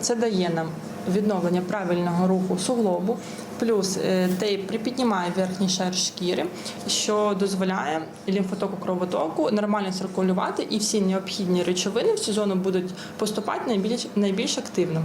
Це дає нам відновлення правильного руху суглобу, плюс е, тейп припіднімає верхній шар шкіри, що дозволяє лімфотоку кровотоку нормально циркулювати, і всі необхідні речовини в цю зону будуть поступати найбільш, найбільш активно.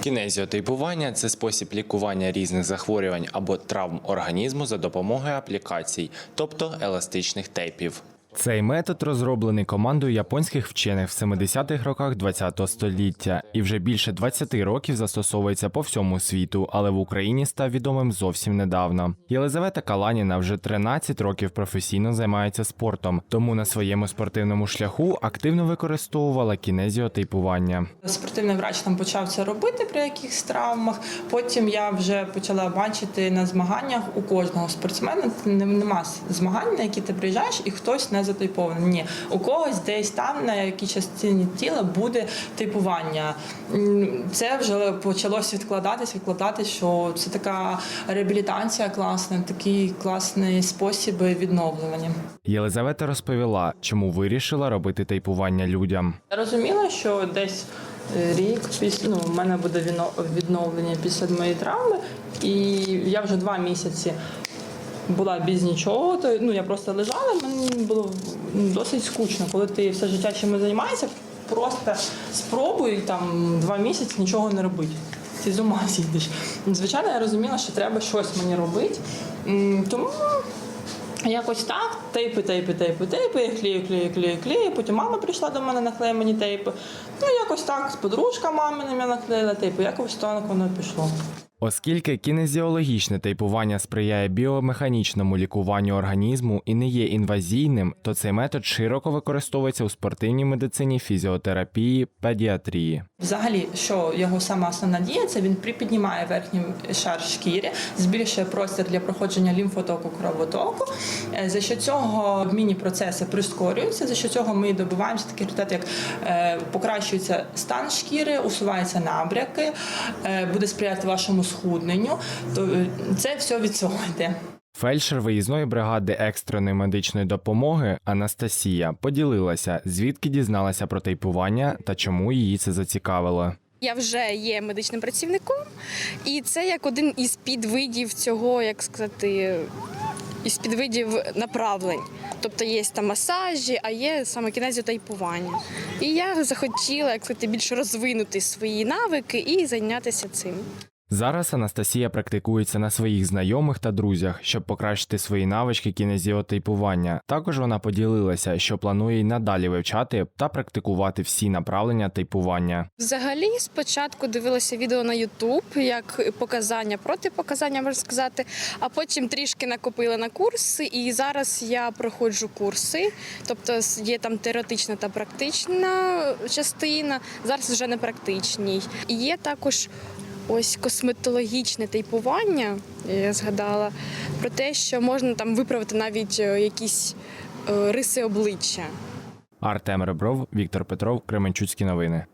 Кінезіотейпування це спосіб лікування різних захворювань або травм організму за допомогою аплікацій, тобто еластичних тейпів. Цей метод розроблений командою японських вчених в 70-х роках ХХ століття і вже більше 20 років застосовується по всьому світу, але в Україні став відомим зовсім недавно. Єлизавета Каланіна вже 13 років професійно займається спортом, тому на своєму спортивному шляху активно використовувала кінезіотейпування. Спортивний врач там почав це робити при якихось травмах. Потім я вже почала бачити на змаганнях у кожного спортсмена. Нема змагань, на які ти приїжджаєш, і хтось не затипований. Ні, у когось десь там на якій частині тіла буде типування. Це вже почалось відкладатись, відкладатись, що це така реабілітація класна, такий класний спосіб відновлення. Єлизавета розповіла, чому вирішила робити тейпування людям. Я розуміла, що десь е, рік після ну, у мене буде відновлення після моєї травми, і я вже два місяці була без нічого. То ну я просто лежала. Мені було досить скучно, коли ти все життя чимось займаєшся. Просто спробуй там два місяці нічого не робити. Ти з ума зійдеш. Звичайно, я розуміла, що треба щось мені робити. Тому Якось так, тейпи, тейпи, тейпи, тейпи, я клею, клею, клею, клею. Потім мама прийшла до мене, наклеїла мені тейпи. Ну, якось так, з подружка мамина мене наклеїла тейпи, якось так воно пішло. Оскільки кінезіологічне тейпування сприяє біомеханічному лікуванню організму і не є інвазійним, то цей метод широко використовується у спортивній медицині, фізіотерапії, педіатрії. Взагалі, що його сама основна дія, це він припіднімає верхній шар шкіри, збільшує простір для проходження лімфотоку кровотоку. Е, За що цього обмінні процеси прискорюються, за що цього ми добиваємося такий результат, як е, покращується стан шкіри, усуваються набряки, е, буде сприяти вашому схудненню. То е, це все від цього йде. Фельдшер виїзної бригади екстреної медичної допомоги Анастасія поділилася, звідки дізналася про тейпування та чому її це зацікавило. Я вже є медичним працівником, і це як один із підвидів цього, як сказати, із підвидів направлень. Тобто є там масажі, а є саме кінезіотайпування. І я захотіла як сказати, більш розвинути свої навики і зайнятися цим. Зараз Анастасія практикується на своїх знайомих та друзях, щоб покращити свої навички кінезіотейпування. Також вона поділилася, що планує й надалі вивчати та практикувати всі направлення тейпування. Взагалі, спочатку дивилася відео на YouTube, як показання, протипоказання, можна сказати, а потім трішки накопила на курси, і зараз я проходжу курси, тобто є там теоретична та практична частина, зараз вже не практичній. Є також ось косметологічне тейпування, я згадала, про те, що можна там виправити навіть е, якісь е, риси обличчя. Артем Ребров, Віктор Петров, Кременчуцькі новини.